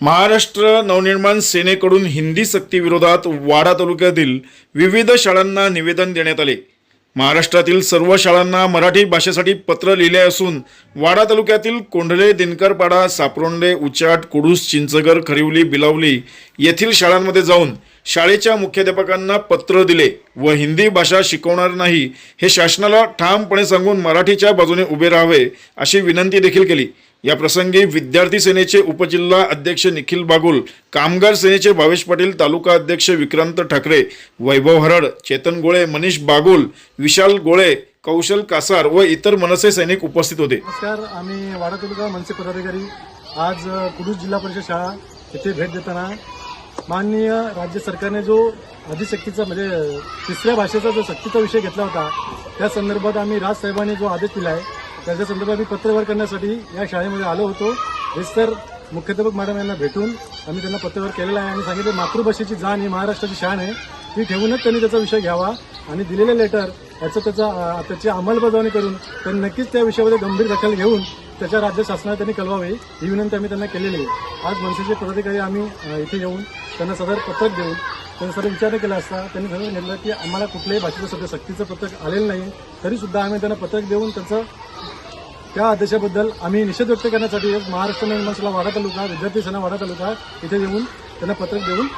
महाराष्ट्र नवनिर्माण सेनेकडून हिंदी सक्तीविरोधात वाडा तालुक्यातील विविध शाळांना निवेदन देण्यात आले. महाराष्ट्रातील सर्व शाळांना मराठी भाषेसाठी पत्र लिहिले असून वाडा तालुक्यातील कोंढले दिनकरपाडा सापरोंडे उचाट कुडूस चिंचगर खरिवली बिलावली येथील शाळांमध्ये जाऊन शाळेच्या मुख्याध्यापकांना पत्र दिले व हिंदी भाषा शिकवणार नाही हे शासनाला ठामपणे सांगून मराठीच्या बाजूने उभे राहावे अशी विनंती देखील केली. या प्रसंगी विद्यार्थी सेनेचे उपजिल्हा अध्यक्ष निखिल बागुल कामगार सेनेचे भावेश पाटील तालुका अध्यक्ष विक्रांत ठाकरे वैभव हरड चेतन गोळे मनीष बागुल विशाल गोळे कौशल कासार व इतर मनसे सैनिक उपस्थित होते. नमस्कार आम्ही वाडा तालुका मनसे पदाधिकारी आज कुडूस जिल्हा परिषद शाळा येथे भेट देताना माननीय राज्य सरकारने जो अधिशक्तीचा म्हणजे तिसऱ्या भाषेचा जो सक्तीचा विषय घेतला होता त्या संदर्भात आम्ही राजसाहेबांनी जो आदेश दिला आहे त्याच्या संदर्भात मी पत्रव्यवहार करण्यासाठी या शाळेमध्ये आलो होतो. सर मुख्याध्यापक मॅडम यांना भेटून आम्ही त्यांना पत्रव्यवहार केलेला आहे आणि सांगितलं मातृभाषेची जाण ही महाराष्ट्राची शान आहे. ती ठेवूनच त्यांनी त्याचा विषय घ्यावा आणि दिलेले लेटर याचं त्याचा त्याची अंमलबजावणी करून त्यांनी नक्कीच त्या विषयामध्ये गंभीर दखल घेऊन त्याच्या राज्य शासनाला त्यांनी कळवावे ही विनंती आम्ही त्यांना केलेली आहे. आज मनसेचे पदाधिकारी आम्ही इथे येऊन त्यांना सदर पत्रक देऊन त्यांनी सर्व विचार केला असता त्यांनी सगळं सांगितलं की आम्हाला कुठल्याही भाषेचं सध्या सक्तीचं पत्रक आलेलं नाही. तरीसुद्धा आम्ही त्यांना पत्रक देऊन त्यांचं त्या आदेशाबद्दल आम्ही निषेध व्यक्त करण्यासाठी महाराष्ट्र निर्माण वाडा तालुका विद्यार्थी सेना वाडा तालुका इथे येऊन त्यांना पत्रक देऊन